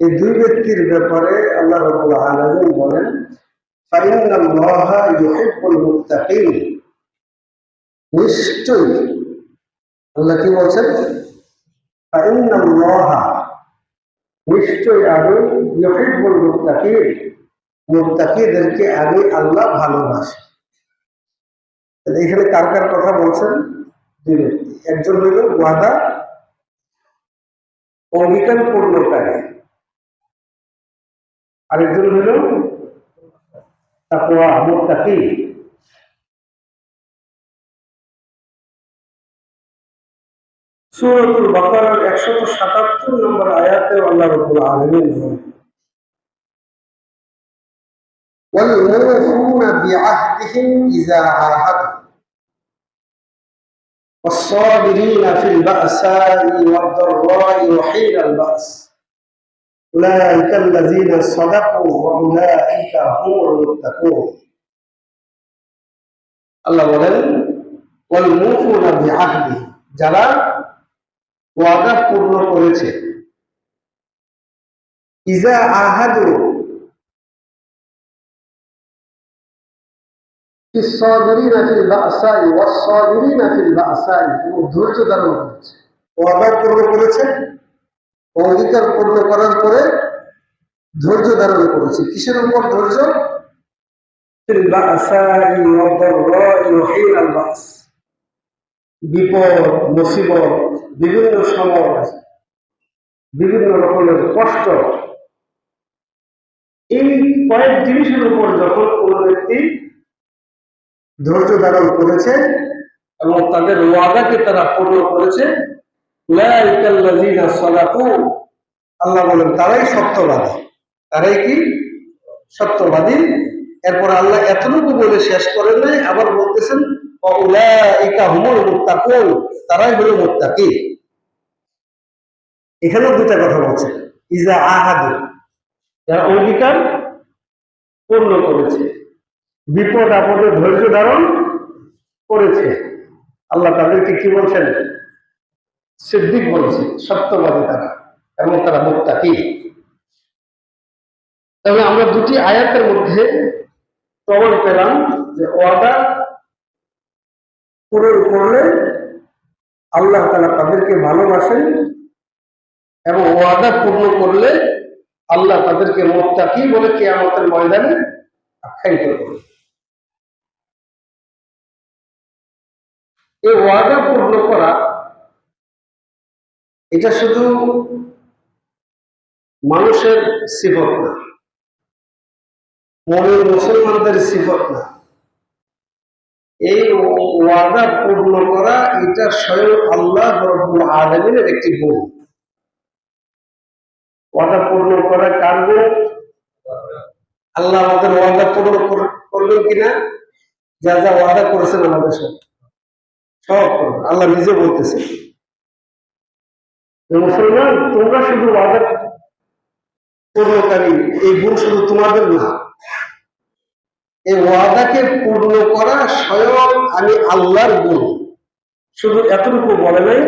এই দুই ব্যক্তির ব্যাপারে আল্লাহ রাব্বুল আলামিন বলেন নিশ্চয়ই। আল্লাহ কি বলছেন? ফাইন্নাল্লাহা আমি ইউহিব্বুল মুত্তাকিন। মুত্তাকিদেরকে আমি আল্লাহ ভালোবাসি। এখানে কার কার কথা বলছেন? দুই একজন হইল ওয়াদা অঙ্গীকার পূর্ণকারী আরেকজন হইল তাকওয়া মুত্তাকি সূরাতুল বাকারার 177 নম্বর আয়াতে আল্লাহ রাব্বুল আলামিন বলেন والموفون بعهدهم إذا عاهدوا والصابرين في البأساء والضراء وحين البأس أولئك الذين صدقوا وأولئك هم المتقون আল্লাহ বলেন والموفون بعهده যারা ওয়াদা পূর্ণ করেছে ইজা আহাদু الصابرين في البأساء والصابرين في البأساء এবং ধৈর্য ধারণ করেছে ওয়াদা পূর্ণ করেছে অধিকার পূর্ণ করার পরে ধৈর্য ধারণ করেছে। কিসের উপর ধৈর্য? বিপদ, মুসিবত, বিভিন্ন সময়, বিভিন্ন রকমের কষ্ট। এই কয়েক জিনিসের উপর যখন কোনো ব্যক্তি ধৈর্য ধারণ করেছে এবং তাদের ওয়াদাকে তারা পূর্ণ করেছে আল্লাহ বলেন, তারাই সত্যবাদী। তারাই কি? সত্যবাদী। এরপর আল্লাহ এতটুকু বলে শেষ করেন নাই, আবার বলতেছেন তারাই হলো মুত্তাকি। এখানেও দুটা কথা বলছে। ইজা আহাদু, যারা অঙ্গীকার পূর্ণ করেছে, বিপদ আপদে ধৈর্য ধারণ করেছে। আল্লাহ তাদেরকে কি বলছেন? সিদ্দিক বলছে, সত্যবাদী তারা এবং তারা মুক্তাকি তবে আমরা দুটি আয়াতের মধ্যে প্রমাণ পেলাম যে ওয়াদা পূরণ করলে আল্লাহ তালা তাদেরকে ভালোবাসেন এবং ওয়াদা পূর্ণ করলে আল্লাহ তাদেরকে মোত্তাকি বলে কেয়ামতের ময়দানে আখ্যায়িত করবে এই ওয়াদা পূর্ণ করা এটা শুধু মানুষের সিফত না মনের মুসলমানদের সিফত না। এই ওয়াদা পূর্ণ করা এটা স্বয়ং আল্লাহ আলমিনের একটি গুণ। ওয়াদা পূর্ণ করা কার গুণ? আল্লাহ আমাদের ওয়াদা পূর্ণ কর- করবেন কিনা? যা যা ওয়াদা করেছেন আমাদের সাথে সব আল্লাহ নিজে বলতেছে মুসলমান, তোমরা শুধু ওয়াদা পূর্ণকারী, এই গুণ শুধু তোমাদের না। এই ওয়াদাকে পূর্ণ করা স্বয়ং আমি আল্লাহর গুণ। শুধু এতটুকু বলে নাই,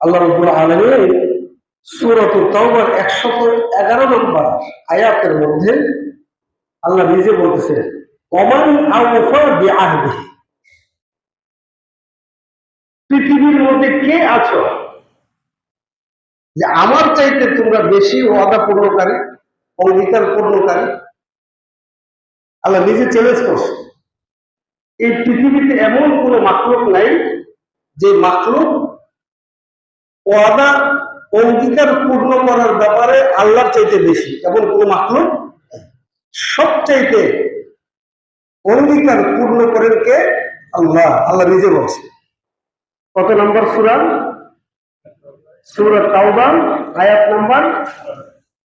আল্লাহ রব্বুল আলমী সুরত তওবার একশত এগারো নম্বর আয়াতের মধ্যে আল্লাহ নিজে বলতেছে অমান পৃথিবীর মধ্যে কে আছো? যে আমার চাইতে তোমরা বেশি ওয়াদা পূর্ণকারী, অঙ্গীকার পূর্ণকারী, আল্লাহ নিজে চ্যালেঞ্জ করছে। এই পৃথিবীতে এমন কোন মাকলুক নাই যে মাকলুক ওয়াদা, অঙ্গীকার পূর্ণ করার ব্যাপারে আল্লাহর চাইতে বেশি। এমন কোন মাকলুক সবচাইতে অঙ্গীকার পূর্ণ করেন কে? আল্লাহ। আল্লাহ নিজে বলছে। কত নম্বর সুরা? সুরা তাওবা, আয়াত নাম্বার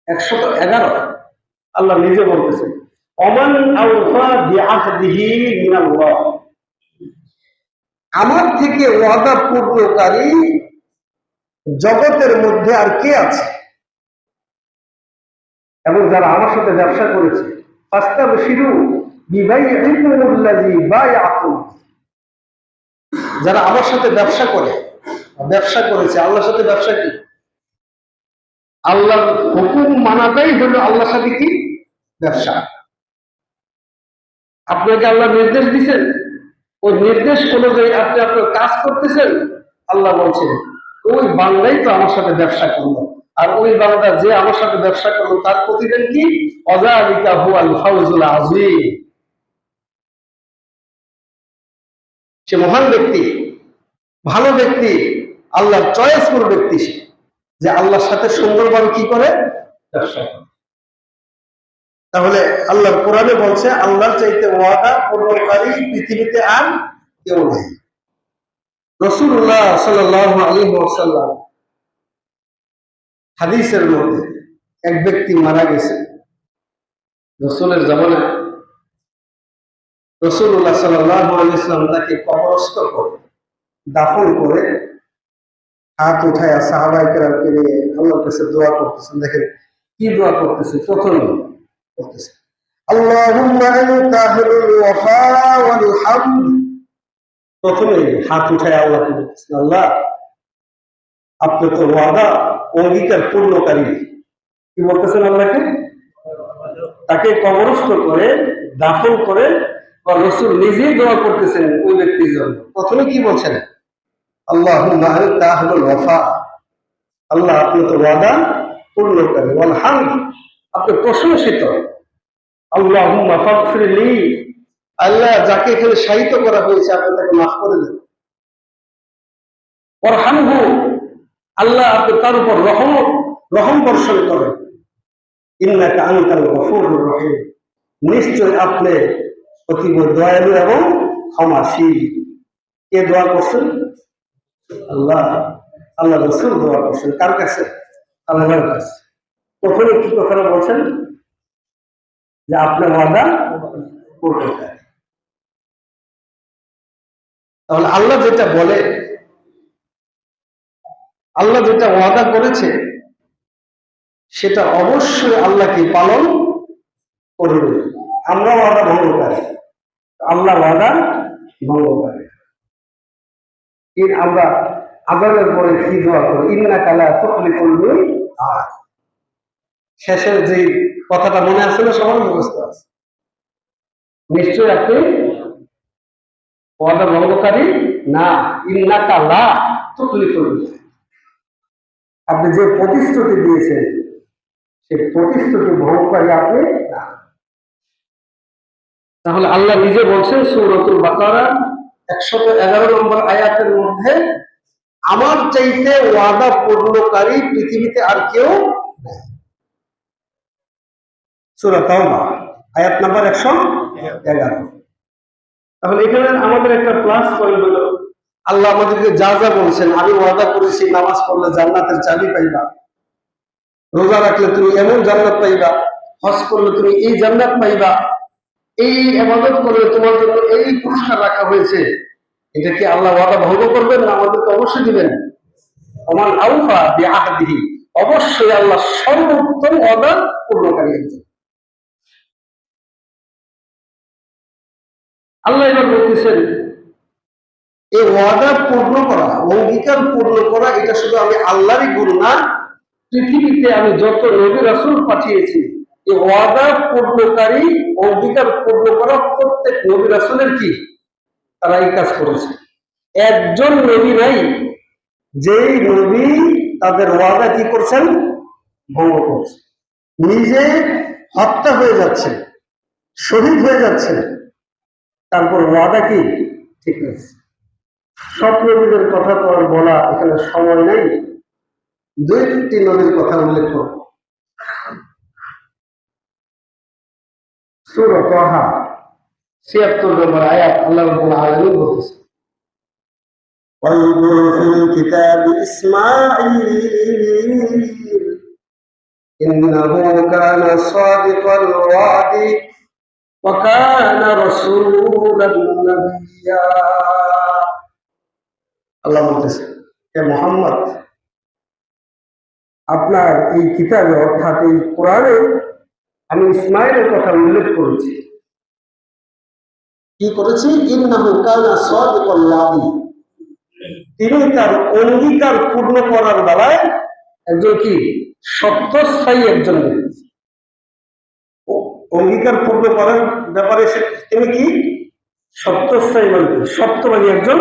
একশত এগারো। আল্লাহ নিজে বলতেছেন অমান আমার থেকে ওয়াদা পূর্ণকারী জগতের মধ্যে আর কে আছে? এবং যারা আমার সাথে ব্যবসা করেছে ফাস্তাব শিরু যারা আমার সাথে ব্যবসা করে ব্যবসা করেছে, আল্লাহর সাথে ব্যবসা কি? আল্লাহর হুকুম মানাটাই হলো আল্লাহর সাথে কি? ব্যবসা। আপনাকে আল্লাহ নির্দেশ দিছেন। ওই নির্দেশ অনুযায়ী আপনি আপনার কাজ করতেছেন, আল্লাহ বলছেন, ওই বাংলাই তো আমার সাথে ব্যবসা করল। আর ওই বাংলা যে আমার সাথে ব্যবসা করল, তার প্রতিদিন কি? অজালিকা হুয়াল ফাউজুল আজিম সে মহান ব্যক্তি, ভালো ব্যক্তি আল্লাহর চয়েসফুল ব্যক্তি সে। যে আল্লাহর সাথে সুন্দরভাবে কি করে? ব্যবসা করে। তাহলে আল্লাহর কোরআনে বলছে, আল্লাহর চাইতে ওয়াদা পূর্ণকারী পৃথিবীতে আর কেউ নেই। রসুল্লাহ সাল্লাহ আলী হাদিসের মধ্যে এক ব্যক্তি মারা গেছে। রসুলের জামানায় রসুল্লাহ সাল্লাহ আলী ইসলাম তাকে কবরস্থ করে, দাফন করে হাত উঠায় সাহাবাইকেরা নিয়ে আল্লাহর কাছে দোয়া করতেছেন দেখেন কি দোয়া করতেছে প্রথমে করতেছে اللهم انت اهل الوفاء والحمد প্রথমে হাত উঠায় আল্লাহকে বলতেছেন আল্লাহ আপনি তো ওয়াদা অঙ্গীকার পূর্ণকারী কি বলতেছেন আল্লাহকে তাকে কবরস্থ করে দাফন করে বা রসুল নিজেই দোয়া করতেছেন ওই ব্যক্তির জন্য প্রথমে কি বলছেন আল্লাহ ওয়াফা আল্লাহ আপনি তো ওয়াদা পূর্ণকারী। ওয়াল হাম আপনি প্রশংসিত। আল্লাহ আল্লাহ যাকে এখানে সাহিত্য করা হয়েছে, আপনি তাকে মাফ করে দেন। ওরহামহু আল্লাহ আপনি তার উপর রহম রহম বর্ষণ করেন। ইন্নাকা আনতাল গফুরুর রহিম। নিশ্চয় আপনি অতীব দয়ালু এবং ক্ষমাশীল। কে দোয়া করছেন আল্লাহ আল্লাহ রসুল দোয়া করছেন। কার কাছে? আল্লাহর কাছে। বলছেন? যে আপনার ওয়াদা তাহলে আল্লাহ যেটা বলে, আল্লাহ যেটা ওয়াদা করেছে, সেটা অবশ্যই আল্লাহকে পালন করবে। আমরা ওয়াদা ভঙ্গ করি। আল্লাহ ওয়াদা ভঙ্গ করে। আমরা আজানের পরে কি দোয়া করি? ইন্না কালা শেষের যে কথাটা মনে আছে না, সবার মুখস্থ আছে। নিশ্চয়ই আপনি ওয়াদা ভঙ্গকারী না। ইন্না কালা তখলি করবে আপনি যে প্রতিশ্রুতি দিয়েছেন, সে প্রতিশ্রুতি ভঙ্গকারী আপনি না। তাহলে আল্লাহ নিজে বলছেন, সৌরতুল বাকারা একশত এগারো নম্বর আয়াতের মধ্যে, আমার চাইতে ওয়াদা পূর্ণকারী পৃথিবীতে আর কেউ আয়াত নাম্বার একশো এগারো। তাহলে এখানে আমাদের একটা প্লাস পয়েন্ট হলো, আল্লাহ আমাদেরকে যা যা বলছেন, আমি ওয়াদা করেছি, নামাজ পড়লে জান্নাতের চাবি পাইবা। রোজা রাখলে তুমি এমন জান্নাত পাইবা, হজ করলে তুমি এই জান্নাত পাইবা। এই আবাদত করলে তোমার জন্য এই পুরস্কার রাখা হয়েছে। এটা কি আল্লাহ ওয়াদা ভঙ্গ করবেন না আমাদেরকে অবশ্যই দিবেন? আমার আউফা বিআহদিহি। অবশ্যই আল্লাহ সর্বোত্তম ওয়াদা পূর্ণকারী একজন। আল্লাহ এবার বলতেছেন, এই ওয়াদা পূর্ণ করা, অঙ্গীকার পূর্ণ করা, এটা শুধু আমি আল্লাহরই গুণ না পৃথিবীতে আমি যত নবী রাসূল পাঠিয়েছি ওয়াদা পূর্ণকারী অঙ্গীকার পূর্ণ করা প্রত্যেক নবী রাসূলের কি? তারা এই কাজ করেছে। একজন নবী নাই, যেই নবী তাদের ওয়াদা কি করছেন? ভঙ্গ করছে। নিজে হত্যা হয়ে যাচ্ছে, শহীদ হয়ে যাচ্ছে। তারপর ওয়াদা কি? ঠিক আছে। সব নবীদের কথা তো আর বলা এখানে সময় নেই। দুই তিনটি নদীর কথা উল্লেখ করব সুরত তাহা ছিয়াত্তর নম্বর আয়াত আল্লাহ রাব্বুল আলামিন বলতেছে واذكر في الكتاب إسماعيل إنه كان صادق الوعد وكان رسولا نبيا আল্লাহ বলতেছে হে মোহাম্মদ আপনার এই কিতাবে অর্থাৎ এই কোরআনে আমি ইসমাইলের কথা উল্লেখ করেছি। কি করেছি? তিনি তার অঙ্গীকার পূর্ণ করার বেলায় একজন কি? সত্যস্থায়ী একজন অঙ্গীকার পূর্ণ করার ব্যাপারে সে তিনি কি? সত্যস্থায়ী মানুষ সত্যবাদী একজন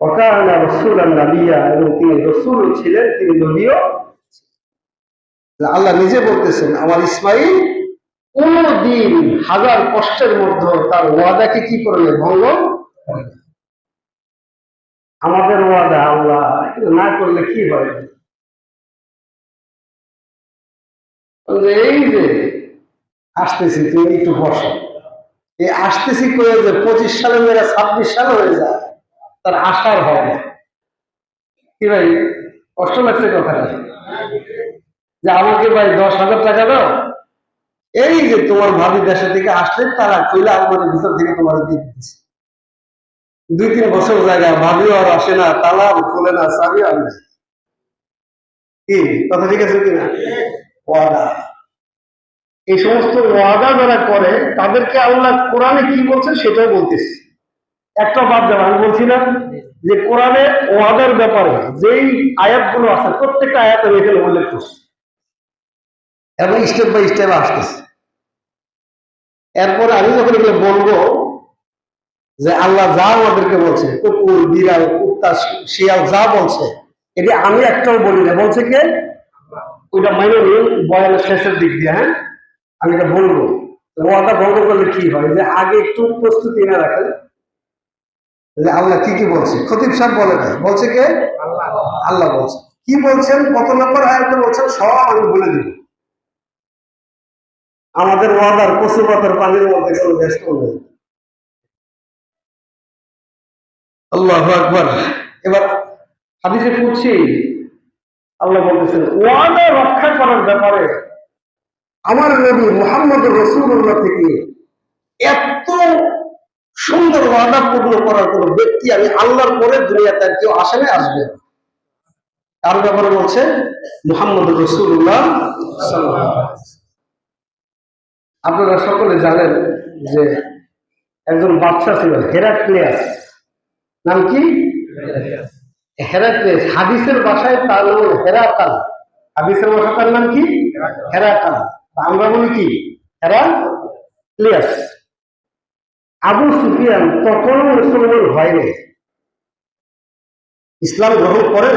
অকারণা রসুল নাবিয়া এবং তিনি রসুল ছিলেন তিনি নবীও। আল্লাহ নিজে বলতেছেন, আমার ইসমাইল কোনদিন হাজার কষ্টের মধ্যে তার ওয়াদাকে কি করলে ভঙ্গ আমাদের ওয়াদা আল্লাহ না করলে কি হয়? এই যে আসতেছি, তুমি একটু বসো। এই আসতেছি করে যে পঁচিশ সালে মেয়েরা ছাব্বিশ সালে হয়ে যায়, তার আশার হয় না। কি ভাই, কষ্ট লাগছে কথাটা? যে আমাকে ভাই দশ হাজার টাকা দাও। এই যে তোমার ভাবি দেশে থেকে আসলে তারা কইলা আমার ভিতর থেকে তোমার দিয়ে দিচ্ছে দুই তিন বছর জায়গা, ভাবিও আর আসে না, তালা খোলে না, চাবি আর কি? কথা ঠিক আছে কিনা? ওয়াদা। এই সমস্ত ওয়াদা যারা করে, তাদেরকে আল্লাহ কোরআনে কি বলছে সেটাও বলতেছি। একটা বাদ যাবে আমি বলছিলাম যে কোরআনে ওয়াদার ব্যাপারে যেই আয়াতগুলো আছে, প্রত্যেকটা আয়াত আমি এখানে উল্লেখ করছি। এবং স্টেপ বাই স্টেপ আসতেছে। এরপরে আমি যখন এগুলো বলব যে আল্লাহ যা আমাদেরকে বলছে কুকুর বিড়াল কুত্তা শিয়াল যা বলছে এটি আমি একটাও বলি না। বলছে কে? ওইটা মাইনে নিন বয়ানের শেষের দিক দিয়ে হ্যাঁ? আমি এটা বলব। ওয়াদা ভঙ্গ করলে কি হয়? যে আগে একটু প্রস্তুতি না রাখেন। যে আল্লাহ কি কি বলছে? খতিব সাহেব বলে না বলছে কে? আল্লাহ বলছে। কি বলছেন? কত নম্বর আয়াতে বলছেন? সব আমি বলে দিব। আমাদের ওয়াদার কচু পাতার পানির মধ্যে কোনো ব্যস্ত নেই আল্লাহ আকবর এবার হাদিসে করছি আল্লাহ বলতেছেন ওয়াদা রক্ষা করার ব্যাপারে আমার নবী মোহাম্মদ রসুল্লাহ থেকে এত সুন্দর ওয়াদা পূর্ণ করার কোন ব্যক্তি আমি আল্লাহর পরে দুনিয়াতে আর কেউ আসে না আসবে। কার ব্যাপারে বলছে মোহাম্মদ রসুল্লাহ আপনারা সকলে জানেন যে একজন বাচ্চা ছিল হেরাক্লিয়াস। নাম কি? হেরাক্লিয়াস। হাদিসের ভাষায় তার নাম হেরাকাল হাদিসের ভাষা তার নাম কি? হেরাকাল আমরা বলি কি? হেরাক্লিয়াস। আবু সুফিয়ান তখনও মুসলমান হয়নি। ইসলাম গ্রহণ করে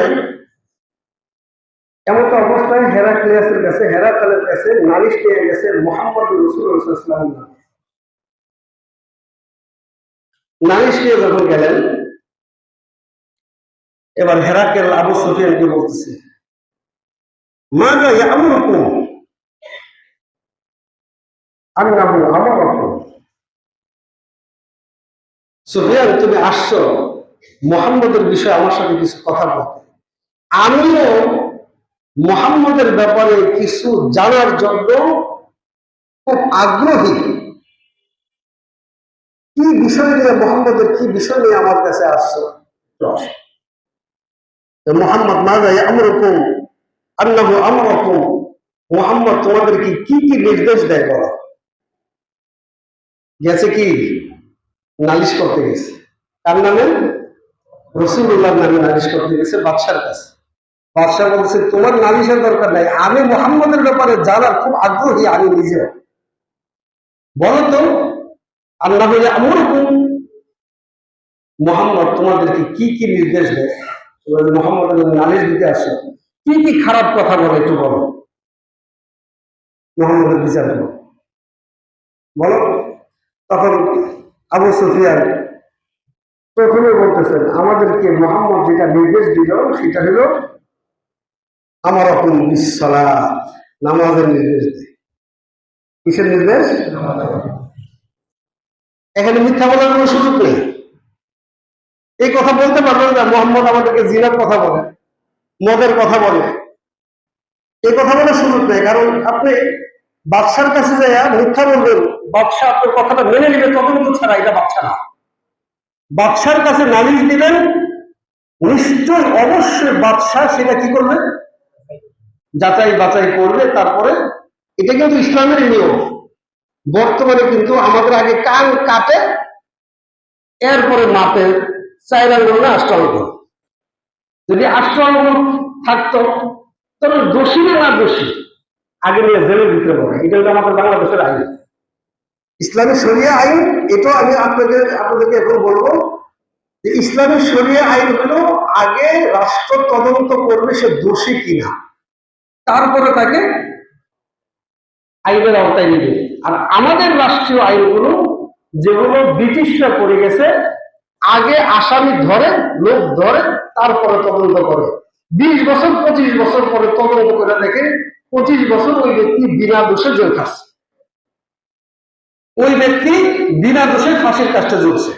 এমন তো অবস্থায় হেরাক্লিয়াসের কাছে, হেরাকালের কাছে নালিশ পেয়ে গেছে মোহাম্মদ রসুল ইসলাম নালিশ পেয়ে যখন গেলেন, এবার হেরাকেল আবু সুফিয়ানকে বলতেছে মাজা ইয়ামুরকুম? আন্নাহু আমারাকুম। সুফিয়ান, তুমি আসছো। মোহাম্মদের বিষয়ে আমার সাথে কিছু কথা বলতে। আমিও মোহাম্মদের ব্যাপারে কিছু জানার জন্য খুব আগ্রহী। কি বিষয় নিয়ে মোহাম্মদের, কি বিষয় নিয়ে আমার কাছে আসছো? মোহাম্মদ আমরকম আল্লাহ আমরকম। মোহাম্মদ, তোমাদেরকে কি কি নির্দেশ দেয় বলো? গেছে কি? নালিশ করতে গেছে। কার নামে রসুল্লাহ নামে নালিশ করতে গেছে বাদশার কাছে। বাদশাহ বলছে তোমার নালিশের দরকার নাই। আমি মোহাম্মদের ব্যাপারে জানার খুব আগ্রহী, আমি নিজে। বলো তো আল্লাহ মোহাম্মদ, তোমাদেরকে কি কি নির্দেশ দেয়? মোহাম্মদের নালিশ দিতে আসো, কি কি খারাপ কথা বলে একটু বলো। মোহাম্মদের বিচার করো। বলো। তখন আবু সুফিয়ান প্রথমে বলতেছেন, আমাদেরকে মোহাম্মদ যেটা নির্দেশ দিল, সেটা হলো আমার রকম বিশ্বলা নামাজের নির্দেশ দেয় কিসের নির্দেশ? এখানে মিথ্যা বলার কোনো সুযোগ নেই। এই কথা বলতে পারবেন না, মোহাম্মদ আমাদেরকে জিনার কথা বলে, মদের কথা বলে। এই কথা বলার সুযোগ নেই, কারণ আপনি বাদশার কাছে যাইয়া মিথ্যা বলবেন, বাদশাহ আপনার কথাটা মেনে নেবে তদন্ত ছাড়া এটা বাদশা না। বাদশার কাছে নালিশ দিলেন নিশ্চয় অবশ্যই বাদশাহ সেটা কি করবে? যাচাই বাছাই করবে, তারপরে এটা কিন্তু ইসলামের নিয়ম। বর্তমানে কিন্তু আমাদের আগে কান কাটে, এরপরে মাপে আঙ্গুল না আষ্ট আঙ্গুল যদি আষ্ট আঙ্গুল থাকতো, তবে দোষী না না দোষী, আগে নিয়ে জেলের ভিতরে পড়ে। এটা হলো আমাদের বাংলাদেশের আইন। ইসলামী শরিয়া আইন, এটাও আমি আপনাদের, আপনাদেরকে এখন বলব যে ইসলামী শরিয়া আইন হলো আগে রাষ্ট্র তদন্ত করবে সে দোষী কিনা। তারপরে তাকে আইনের আওতায় নিবে আর আমাদের রাষ্ট্রীয় আইনগুলো যেগুলো ব্রিটিশরা করে গেছে, আগে আসামি ধরে, লোক ধরে, তারপরে তদন্ত করে। বিশ বছর, পঁচিশ বছর পরে তদন্ত করে দেখে পঁচিশ বছর ওই ব্যক্তি বিনা দোষে জেল খাচ্ছে। ওই ব্যক্তি বিনা দোষে ফাঁসির কাজটা জ্বলছে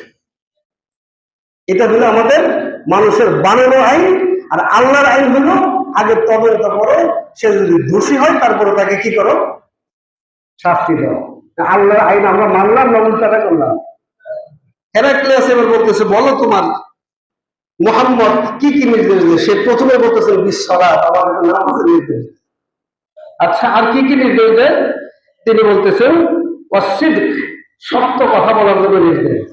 এটা হলো আমাদের মানুষের বানানো আইন আর আল্লাহর আইন হলো আগে তদন্ত করো, সে যদি দোষী হয়, তারপরে তাকে কি করো? শাস্তি দাও। আল্লাহর আইন আমরা মানলাম না উল্টাটা করলাম। হেরাক্লিয়াস এবার বলতেছে, বলো তোমার মোহাম্মদ কি কি নির্দেশ দিল সে প্রথমে বলতেছেন বিশ্বরাত আমাদের নামাজের নির্দেশ। আচ্ছা আর কি কি নির্দেশ দেয়? তিনি বলতেছেন অসিদ সত্য কথা বলার জন্য নির্দেশ।